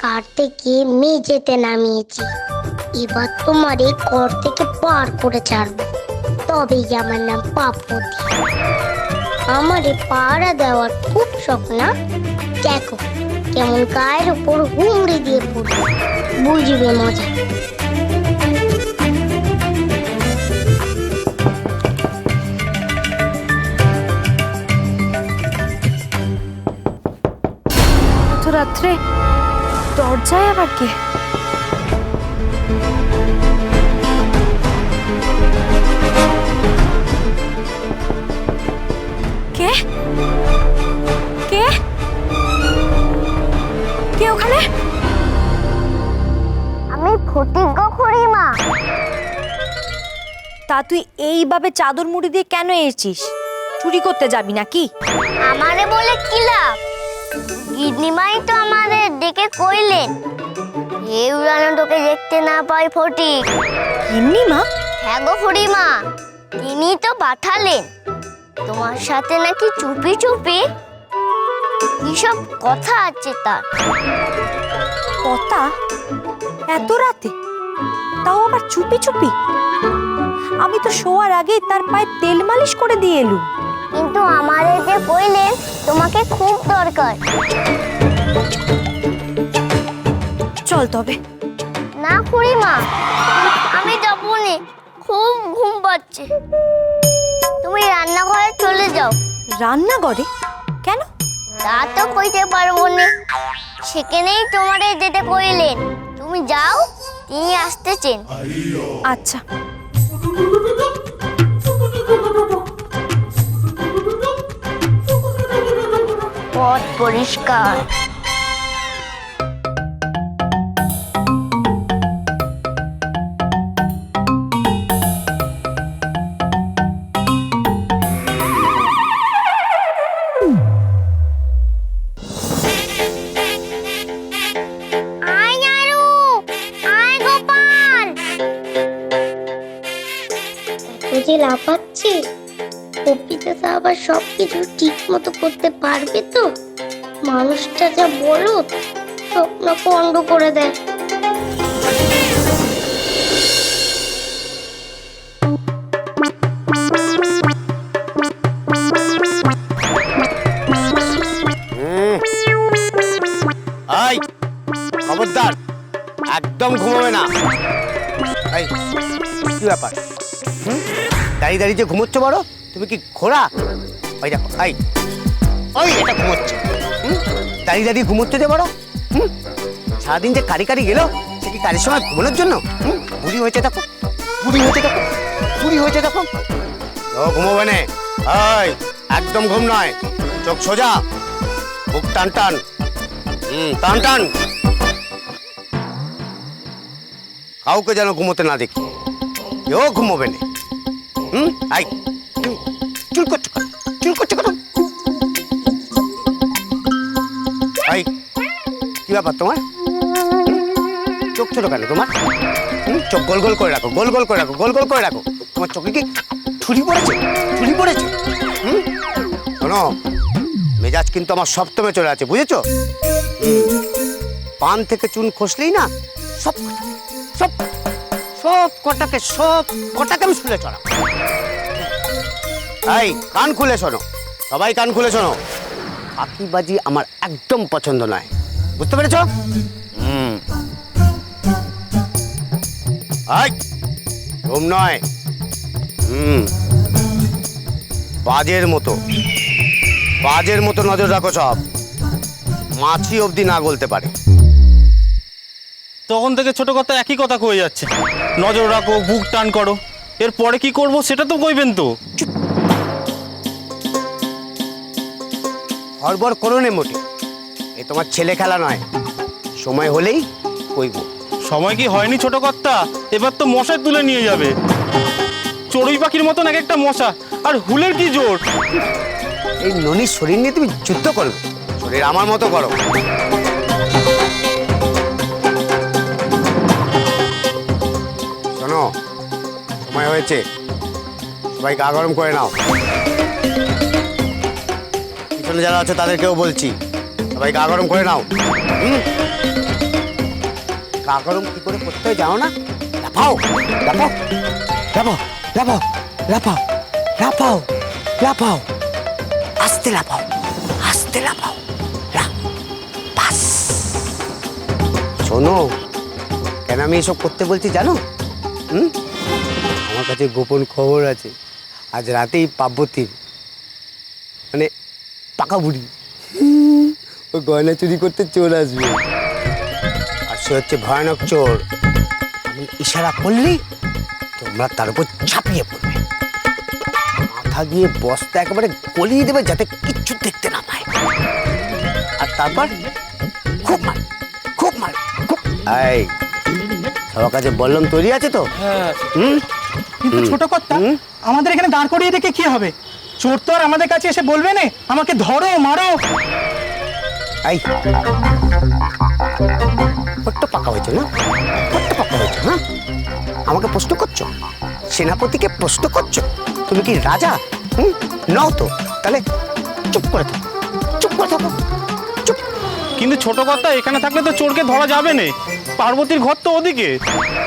কার থেকে মেঝেতে নামিয়েছি। এবার তোমার এই ঘর থেকে পার করে ছাড়বো। তবেই আমার নাম পাপতি আমার এই পাড়া দেওয়ার খুব শখ না? দেখো, কেমন গায়ের উপর হুমড়ি দিয়ে পড়বে বুঝবে মজা। রাত্রে দরজায় আবার কে? কে? কে? কে ওখানে? আমি ফটিক খুড়িমা। তা তুই এইভাবে চাদর মুড়ি দিয়ে কেন এসেছিস? চুরি করতে যাবি নাকি? আমারে বলে কি লাভ? গিন্নিমাই তো আমাদের ডেকে কইলেন। এই উড়ানো তোকে দেখতে না পাই ফটিক এমনি মা? হ্যাঁ গো খুড়িমা তিনি তো পাঠালেন। তোমার সাথে নাকি চুপি চুপি কিসব কথা আছে তার? কথা? এত রাতে? তাও আবার চুপি চুপি? আমি তো শোয়ার আগেই তার পায়ে তেল মালিশ করে দিয়ে এলুম। কিন্তু আমাদের যে কইলেন তোমাকে খুব দরকার। চল তবে। না খুড়িমা আমি যাব নে খুব ঘুম পাচ্ছে। তুমি রান্নাঘরে চলে যাও। রান্নাঘরে? কেন? তা তো কইতে পারব না সেখানেই তোমারে যেতে কইলেন। তুমি যাও তিনি আসতেছেন। আচ্ছা। পথ পরিষ্কার। বুঝি লাফাচ্ছি? কপিতা তো আবার সবকিছু ঠিক মতো করতে পারবে তো? মানুষটা যা বলো স্বপ্ন পণ্ড করে দেয়। একদম ঘুমাবে না। কি ব্যাপার? দাঁড়িয়ে দাঁড়িয়ে যে ঘুমোচ্ছ বড়? তুমি কি ঘোড়া? ওই দেখো, এই, ওই এটা ঘুমোচ্ছে। হুম? দাঁড়িয়ে দাঁড়িয়ে ঘুমোচ্ছে যে বড়? হুম? সারাদিন যে কারি কারি গেলো, সে কি কারির সময় ঘুমানোর জন্য? হুম? বুড়ি হয়েছে দেখো, বুড়ি হয়েছে দেখো, বুড়ি হয়েছে দেখো। ও, ঘুমোবে না। এই, একদম ঘুম নয়। চোখ সোজা, বুক টান টান। হুম, টান টান। কাউকে যেন ঘুমোতে না দেখি। কেউ ঘুমোবে না। হুম? আই চুল করছ চুল করছ কেন আই কি ব্যাপার তোমার? চোখ ছোট কেন তোমার? চোখ গোল গোল করে রাখো, গোল গোল করে রাখো, গোল গোল করে রাখো। তোমার চোখে কি ছুরি পড়েছে? ছুরি পড়েছে? হুম? শোনো, মেজাজ কিন্তু আমার সপ্তমে চলে আছে, বুঝেছ? পান থেকে চুন খসলেই না সব সব সব কটাকে সব কটাকে আমি শুলে চড়াবো। এই, কান খুলে শোনো। সবাই কান খুলে শোনো। পাখিবাজি আমার একদম পছন্দ নয়। বুঝতে পেরেছ? হুম। ঘুম নয়। হুম। বাজের মতো। বাজের মতো নজর রাখো সব। মাছি অবধি না গলতে পারে। তখন থেকে ছোট কথা একই কথা কয়ে যাচ্ছে। নজর রাখো বুক টান করো। এরপরে কি করব সেটা তো কইবেন তো। হরবর করো নে মোটে। এ তোমার ছেলে খেলা নয়। সময় হলেই কইব। সময় কি হয়নি ছোট কর্তা? এবার তো মশায় তুলে নিয়ে যাবে। চড়ুই পাখির মতন এক একটা মশা। আর হুলের কি জোর? এই ননির শরীর নিয়ে তুমি যুদ্ধ করবে। শরীর আমার মতো করো। হয়েছে। সবাই গা গরম করে নাও। পেছনে যারা আছে তাদেরকেও বলছি সবাই গা গরম করে নাও। হুম? গা গরম কি করে করতে যাও না? লাফাও লাফাও লাফাও লাফাও লাফাও লাফাও লাফাও, আস্তে লাফাও আস্তে লাফাও শোনো, কেন আমি এসব করতে বলছি জানো? হুম? আমার কাছে গোপন খবর আছে। আজ রাতেই পার্বতীর মানে পাকা বুড়ি। ও গয়না চুরি করতে চোর আসবে। আর সে হচ্ছে ভয়ানক চোর। আমি ইশারা করলেই তোমরা তার উপর ঝাঁপিয়ে পড়বে। মাথা দিয়ে বস্তা একেবারে গলিয়ে দেবে যাতে কিচ্ছু দেখতে না পায়। আর তারপর খুব মার খুব মার খুব এই সবার কাছে বললাম তৈরি আছে তো? হুম? কিন্তু ছোট কর্তা আমাদের এখানে দাঁড় করিয়ে রেখে কি হবে? চোর তো আর আমাদের কাছে এসে বলবে না আমাকে ধরো মারো। এই। বড্ড পাকা হয়েছে না? বড্ড পাকা হয়েছে না? আমাকে প্রশ্ন করছ? সেনাপতিকে প্রশ্ন করছ? তুমি কি রাজা? হুম? নও তো। তাহলে চুপ করে থাকো। চুপ করে থাকো। চুপ। কিন্তু ছোট কথা এখানে থাকলে তো চোরকে ধরা যাবে না। পার্বতীর ঘর তো ওদিকে।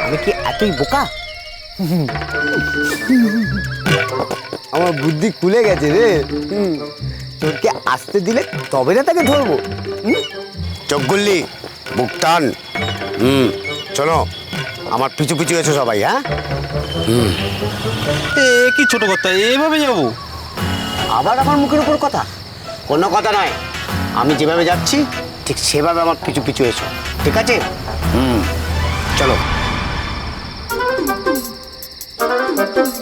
আমি কি এতই বোকা? আমার বুদ্ধি খুলে গেছে রে। হুম, তোরকে আসতে দিলে তবে না তাকে ধরবো। হুম? চোখ গুল্লি বুক টান। হুম চলো। আমার পিছু পিছু এসো সবাই হ্যাঁ? হুম। এ কি ছোট কথা এভাবে যাব? আবার আমার মুখের উপর কথা? কোনো কথা নয়। আমি যেভাবে যাচ্ছি ঠিক সেভাবে আমার পিছু পিছু এসো। ঠিক আছে? হুম চলো। আয়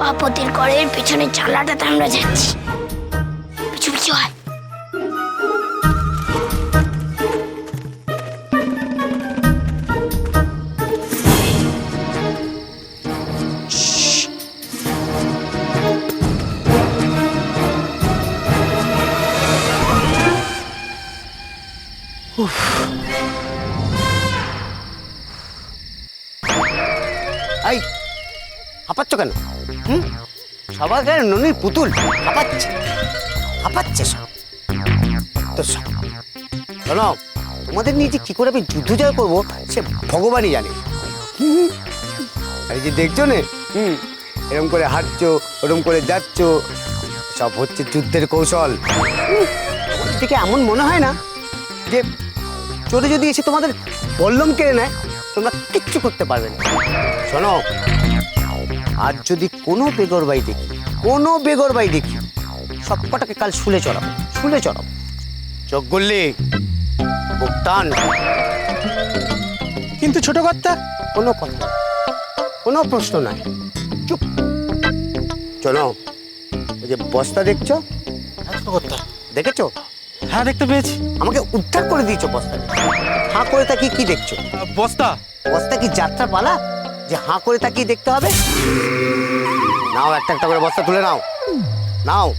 পাপতির ঘরের পিছনে চালাটাতে আমরা যাচ্ছি। পিছু পিছু হয় এই হাঁপাচ্ছ কেন? হুম? সবার গায়ে ননির পুতুল। হাঁপাচ্ছে হাঁপাচ্ছে সব। তোমাদের নিয়ে যে কি করে আমি যুদ্ধ জয় করব, সে ভগবানই জানে। এই যে দেখছ না, হুম এরকম করে হাঁটছো ওরকম করে যাচ্ছ, সব হচ্ছে যুদ্ধের কৌশল। থেকে এমন মনে হয় না যে চোরে যদি এসে তোমাদের বল্লম কেড়ে নেয়, তোমরা কিচ্ছু করতে পারবে না। শোনো আজ যদি কোনো বেগর বাই দেখি কোনো বেগর বাই দেখি সব কটাকে কাল শুলে চড়াবো শুলে চড়াবো। চোখ গুললি বুকটান কিন্তু ছোট কর্তা কোনো কথা কোনো প্রশ্ন নাই। চুপ। চলো ওই যে বস্তা দেখছ? ছোট কর্তা, দেখেছ? হ্যাঁ দেখতে পেয়েছি। আমাকে উদ্ধার করে দিয়েছ বস্তাটা। হাঁ করে তাকিয়ে কি দেখছ? বস্তা। বস্তা কি যাত্রা পালা? যে হাঁ করে তাকিয়ে দেখতে হবে। নাও, একটা একটা করে বস্তা তুলে নাও। নাও।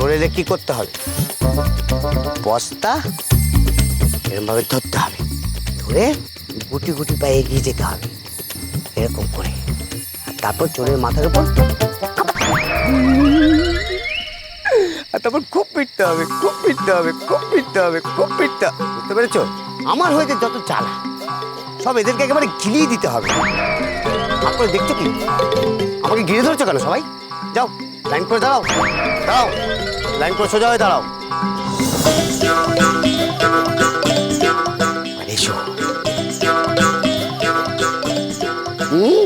চলে কি করতে হবে? বস্তা এরকম ভাবে ধরতে হবে। ধরে গুটি গুটি পায়ে এগিয়ে যেতে হবে। এরকম করে। আর তারপর চোরের মাথার উপর। তারপর খুব পিটতে হবে, খুব পিটতে হবে, খুব পিটতে হবে, খুব পিটতে। বুঝতে পেরেছ? আমার হয়েছে যত চালা সব এদেরকে একেবারে গিলিয়ে দিতে হবে। তারপরে দেখছ কি? আমাকে ঘিরে ধরেছো কেন সবাই? যাও লাইন করে দাঁড়াও দাঁড়াও লাইন করে সোজা হয়ে দাঁড়াও। এবার এসো। হুম?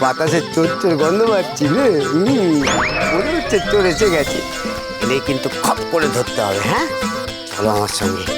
বাতাসে চোর চোর গন্ধ পাচ্ছি রে মনে হচ্ছে চোর এসে গেছে। এলে কিন্তু খপ করে ধরতে হবে হ্যাঁ? চলো আমার সঙ্গে।